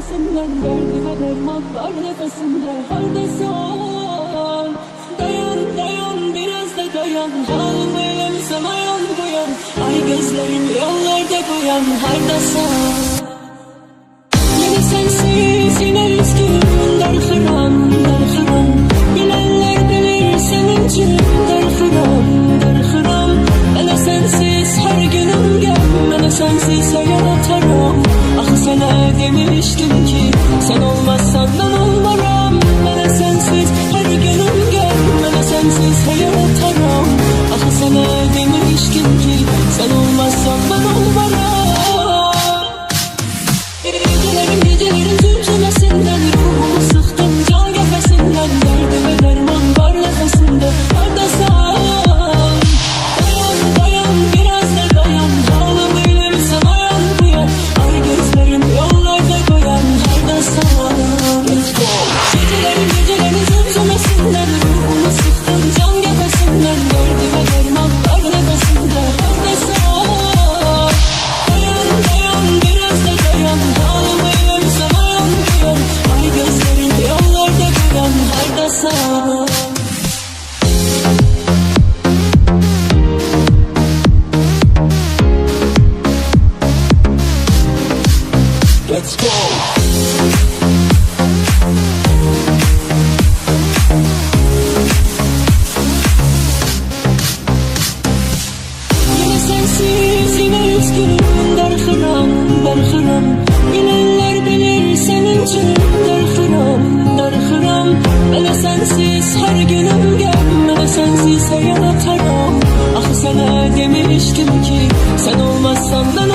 nefesinden Derdi ve derman var nefesinde Haredesin Dayan dayan biraz da dayan. Halim eylem sana yan koyan. Ay gözlerim yollarda koyan. Haredesin Yine demiştim ki Sen olmazsan ben olmaram üzgünüm Darkıram darkıram Bilenler bilir senin için Darkıram darkıram Bana sensiz her günüm gel Bana sensiz hayal atarım Ah sana demiştim ki Sen olmazsan ben